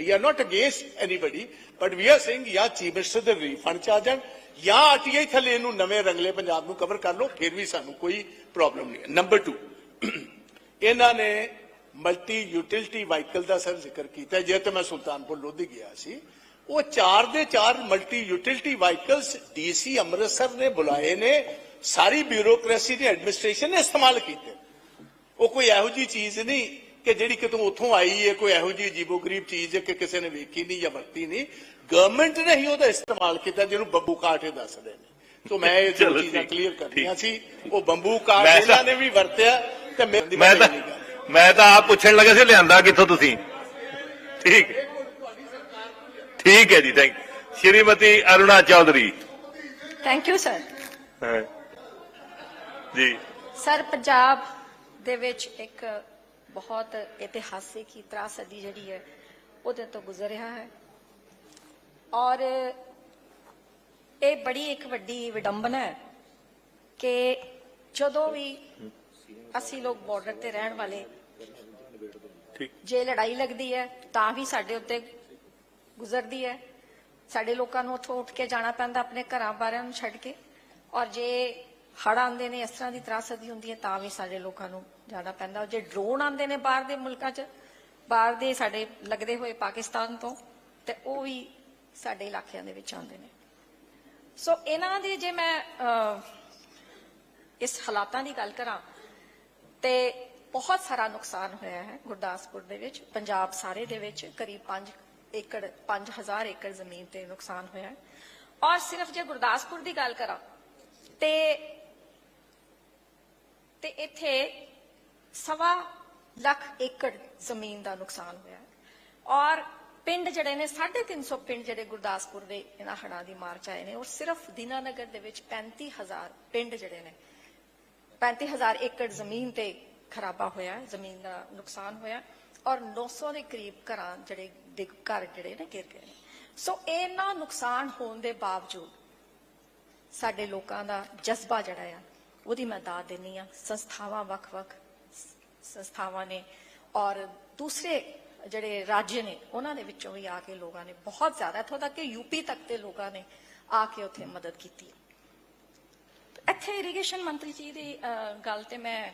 We are not against anybody but we are saying ਜਾਂ chief minister ਦੇ refund ਚ ਆ ਜਾਣ ਜਾਂ ਆਰਟੀਆਈ ਥੱਲੇ ਇਹਨੂੰ ਨਵੇਂ ਰੰਗਲੇ ਪੰਜਾਬ ਨੂੰ ਕਵਰ ਕਰ ਲਓ ਫਿਰ ਵੀ ਸਾਨੂੰ ਕੋਈ ਪ੍ਰੋਬਲਮ ਨਹੀਂ ਨੰਬਰ 2 ਇਹਨਾਂ ਨੇ ਮਲਟੀ ਯੂਟਿਲਿਟੀ ਵਾਹੀਕਲ ਦਾ ਸਰ ਜ਼ਿਕਰ ਕੀਤਾ ਜੇ ਤੇ ਮੈਂ ਸੁਲਤਾਨਪੁਰ ਲੋਧੀ ਗਿਆ ਸੀ ਉਹ ਚਾਰ ਦੇ ਚਾਰ multi utility vehicles DC Amritsar ਨੇ ਬੁਲਾਏ ਨੇ ਸਾਰੀ ਬਿਊਰੋਕ੍ਰੇਸੀ ਦੀ ਐਡਮਿਨਿਸਟ੍ਰੇਸ਼ਨ ਨੇ ਇਸਤੇਮਾਲ ਕੀਤੇ ਉਹ ਕੋਈ ਇਹੋ ਜੀ ਚੀਜ਼ ਨਹੀਂ ਕਿ ਜਿਹੜੀ ਕਿਤੋਂ ਉੱਥੋਂ ਆਈ ਹੈ ਕੋਈ ਇਹੋ ਜੀ ਅਜੀਬੋ-ਗਰੀਬ ਚੀਜ਼ ਹੈ ਕਿ ਕਿਸੇ ਨੇ ਵੇਖੀ ਨਹੀਂ ਜਾਂ ਵਰਤੀ ਨਹੀਂ ਗਵਰਨਮੈਂਟ ਨੇ ਹੀ ਉਹਦਾ ਇਸਤੇਮਾਲ ਕੀਤਾ ਜਿਹਨੂੰ ਬੱਬੂ ਕਾਠੇ ਦੱਸਦੇ ਨੇ। ਸੋ ਮੈਂ ਇਹ ਚੀਜ਼ਾਂ ਕਲੀਅਰ ਕਰਨੀਆਂ। ਸੀ। ਉਹ ਬੰਬੂ ਤਾਂ- ਇਹਨਾਂ ਨੇ ਵੀ ਵਰਤਿਆ ਤੇ ਮੈਂ ਤਾਂ। ਮੈਂ ਤਾਂ ਆਪ ਪੁੱਛਣ ਲੱਗਾ ਸੀ ਲਿਆਂਦਾ ਕਿੱਥੋਂ ਤੁਸੀਂ? ਠੀਕ। ਠੀਕ ਹੈ ਜੀ thank Shrimati Aruna Chaudhary. Thank you sir ਹਾਂ। ਜੀ। ਸਰ ਪੰਜਾਬ ਦੇ ਵਿੱਚ ਇੱਕ ਬਹੁਤ ਇਤਿਹਾਸਿਕ ਹੀ ਤਰਾਸਦੀ ਜਿਹੜੀ ਹੈ ਉਹਦੇ ਤੋਂ ਗੁਜ਼ਰ ਰਿਹਾ ਹੈ। ਔਰ ਇਹ ਬੜੀ ਇੱਕ ਵੱਡੀ ਵਿਡੰਬਨਾ ਹੈ ਕਿ ਜਦੋਂ ਵੀ ਅਸੀਂ ਲੋਕ ਬਾਰਡਰ ਤੇ ਰਹਿਣ ਵਾਲੇ ਜੇ ਲੜਾਈ ਲੱਗਦੀ ਹੈ ਤਾਂ ਵੀ ਸਾਡੇ ਉੱਤੇ ਗੁਜ਼ਰਦੀ ਹੈ। ਸਾਡੇ ਲੋਕਾਂ ਨੂੰ ਉੱਥੋਂ ਉੱਠ ਕੇ ਜਾਣਾ ਪੈਂਦਾ ਆਪਣੇ ਘਰਾਂ ਬਾਰਿਆਂ ਨੂੰ ਛੱਡ ਕੇ। ਔਰ ਜੇ ਹੜ ਆਉਂਦੇ ਨੇ, ਇਸ ਤਰ੍ਹਾਂ ਦੀ ਤਰਾਸਦੀ ਹੁੰਦੀ ਹੈ, ਤਾਂ ਵੀ ਸਾਡੇ ਲੋਕਾਂ ਨੂੰ ਜ਼ਿਆਦਾ ਪੈਂਦਾ। ਜੇ ਡਰੋਨ ਆਉਂਦੇ ਨੇ ਬਾਹਰ ਦੇ ਮੁਲਕਾਂ 'ਚ, ਬਾਹਰ ਦੇ ਸਾਡੇ ਲੱਗਦੇ ਹੋਏ ਪਾਕਿਸਤਾਨ ਤੋਂ, ਤੇ ਉਹ ਵੀ ਸਾਡੇ ਇਲਾਕਿਆਂ ਦੇ ਵਿੱਚ ਆਉਂਦੇ ਨੇ। ਸੋ ਇਹਨਾਂ ਦੀ ਜੇ ਮੈਂ ਇਸ ਹਾਲਾਤਾਂ ਦੀ ਗੱਲ ਕਰਾਂ, ਤੇ ਬਹੁਤ ਸਾਰਾ ਨੁਕਸਾਨ ਹੋਇਆ ਹੈ ਗੁਰਦਾਸਪੁਰ ਦੇ ਵਿੱਚ। ਪੰਜਾਬ ਸਾਰੇ ਦੇ ਵਿੱਚ ਕਰੀਬ 5 ਏਕੜ 5000 ਏਕੜ ਜ਼ਮੀਨ ਤੇ ਨੁਕਸਾਨ ਹੋਇਆ ਹੈ। ਔਰ ਸਿਰਫ ਜੇ ਗੁਰਦਾਸਪੁਰ ਦੀ ਗੱਲ ਕਰਾਂ, ਤੇ ਤੇ ਇੱਥੇ ਸਵਾ ਲੱਖ ਏਕੜ ਜ਼ਮੀਨ ਦਾ ਨੁਕਸਾਨ ਹੋਇਆ ਔਰ ਪਿੰਡ ਜਿਹੜੇ ਨੇ 350 ਪਿੰਡ ਜਿਹੜੇ ਗੁਰਦਾਸਪੁਰ ਦੇ ਇਹਨਾਂ ਹੜ੍ਹਾਂ ਦੀ ਮਾਰ ਚ ਆਏ ਨੇ, ਔਰ ਸਿਰਫ ਦੀਨਾਨਗਰ ਦੇ ਵਿੱਚ 35000 ਪਿੰਡ ਜਿਹੜੇ ਨੇ 35000 ਏਕੜ ਜ਼ਮੀਨ ਤੇ ਖਰਾਬਾ ਹੋਇਆ ਜ਼ਮੀਨ ਦਾ ਨੁਕਸਾਨ ਹੋਇਆ ਔਰ 900 ਦੇ ਕਰੀਬ ਘਰਾਂ ਜਿਹੜੇ ਡਿੱਗ ਘਰ ਜਿਹੜੇ ਨੇ ਗਿਰ ਗਏ ਨੇ। ਸੋ ਇਹਨਾਂ ਨੁਕਸਾਨ ਹੋਣ ਦੇ ਬਾਵਜੂਦ ਸਾਡੇ ਲੋਕਾਂ ਦਾ ਜਜ਼ਬਾ ਜਿਹੜਾ ਆ ਉਹਦੀ ਮੈਂ ਦਾਦ ਦਿੰਨੀ ਆ। ਸੰਸਥਾਵਾਂ ਵੱਖ-ਵੱਖ ਸੰਸਥਾਵਾਂ ਨੇ ਔਰ ਦੂਸਰੇ ਜਿਹੜੇ ਰਾਜ ਨੇ ਉਹਨਾਂ ਦੇ ਵਿੱਚੋਂ ਵੀ ਆ ਕੇ ਲੋਕਾਂ ਨੇ ਬਹੁਤ ਜ਼ਿਆਦਾ ਇੱਥੋਂ ਤੱਕ ਕਿ ਯੂਪੀ ਤੱਕ ਦੇ ਲੋਕਾਂ ਨੇ ਆ ਕੇ ਉੱਥੇ ਮਦਦ ਕੀਤੀ। ਇੱਥੇ ਇਰੀਗੇਸ਼ਨ ਮੰਤਰੀ ਜੀ ਦੀ ਅਹ, ਗੱਲ ਤੇ ਮੈਂ